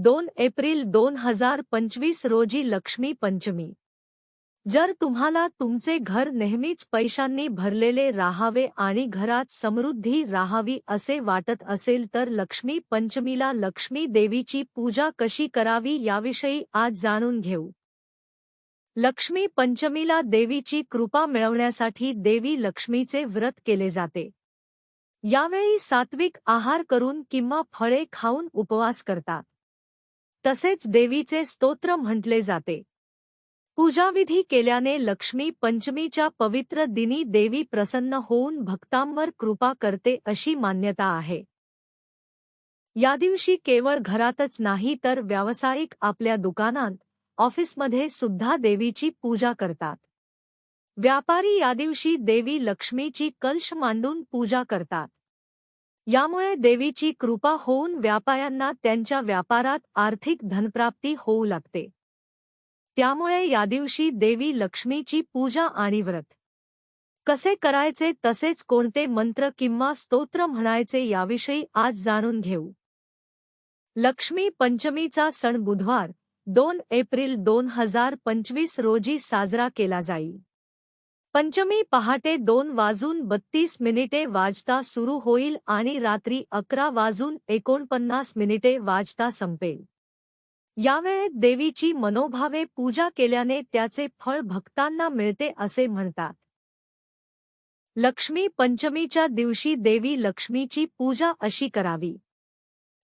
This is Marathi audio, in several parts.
दोन एप्रिल दोन हजार पंचवीस रोजी लक्ष्मी पंचमी. जर तुम्हाला तुमचे घर नेहमीच पैशांनी भरलेले राहावे आणि घरात समृद्धी राहावी असे वाटत असेल तर लक्ष्मी पंचमीला लक्ष्मी देवीची पूजा कशी करावी याविषयी आज जाणून घेऊ. लक्ष्मी पंचमीला देवीची कृपा मिळवण्यासाठी देवी लक्ष्मीचे व्रत केले जाते. यावेळी सात्विक आहार करून किंवा फळे खाऊन उपवास करतात. तसेच देवीचे स्तोत्र म्हटले जाते. पूजाविधी केल्याने लक्ष्मी पंचमीच्या पवित्र दिनी देवी प्रसन्न होऊन भक्तांवर कृपा करते अशी मान्यता आहे. या दिवशी केवळ घरातच नाही तर व्यावसायिक आपल्या दुकानात ऑफिसमध्ये सुद्धा देवीची पूजा करतात. व्यापारी या दिवशी देवी लक्ष्मीची कलश मांडून पूजा करतात. यामुळे देवीची कृपा होऊन व्यापाऱ्यांना त्यांच्या व्यापारात आर्थिक धनप्राप्ती होऊ लागते. त्यामुळे या दिवशी देवी लक्ष्मीची पूजा आणि व्रत. कसे करायचे तसेच कोणते मंत्र किंवा स्तोत्र म्हणायचे याविषयी आज जाणून घेऊ. लक्ष्मी पंचमीचा सण बुधवार दोन एप्रिल दोन हजार पंचवीस रोजी साजरा केला जाईल पंचमी पहाटे दोन वाजून बत्तीस मिनिटे वाजता सुरू होईल आणि रात्री अकरा वाजून एकोणपन्नास मिनिटे वाजता संपेल. यावेळेत देवीची मनोभावे पूजा केल्याने त्याचे फळ भक्तांना मिळते असे म्हणतात. लक्ष्मी पंचमीच्या दिवशी देवी लक्ष्मीची पूजा अशी करावी.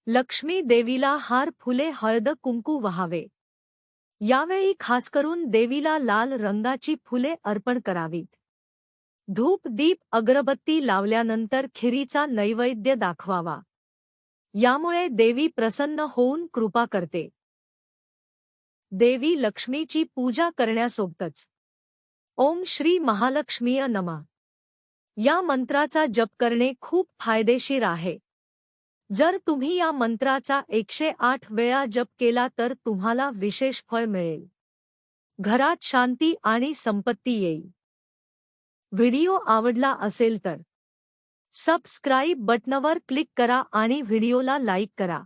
लक्ष्मी देवीला हार फुले हळद कुंकू वहावे. यावेळी खास करून देवीला लाल रंगाची फुले अर्पण करावीत. धूप दीप अगरबत्ती लावल्यानंतर खिरीचा नैवेद्य दाखवावा. यामुळे देवी प्रसन्न होऊन कृपा करते. देवी लक्ष्मीची पूजा करण्यासोबतच. ओम श्री महालक्ष्मीय नमा. या मंत्राचा जप करणे खूप फायदेशीर आहे. जर तुम्ही या मंत्राचा एकशे आठ वेळा जप केला तर तुम्हाला विशेष फळ मिळेल. घरात शांती आणि संपत्ती येईल. व्हिडिओ आवडला असेल तर सबस्क्राईब बटनवर क्लिक करा आणि व्हिडिओला लाईक करा.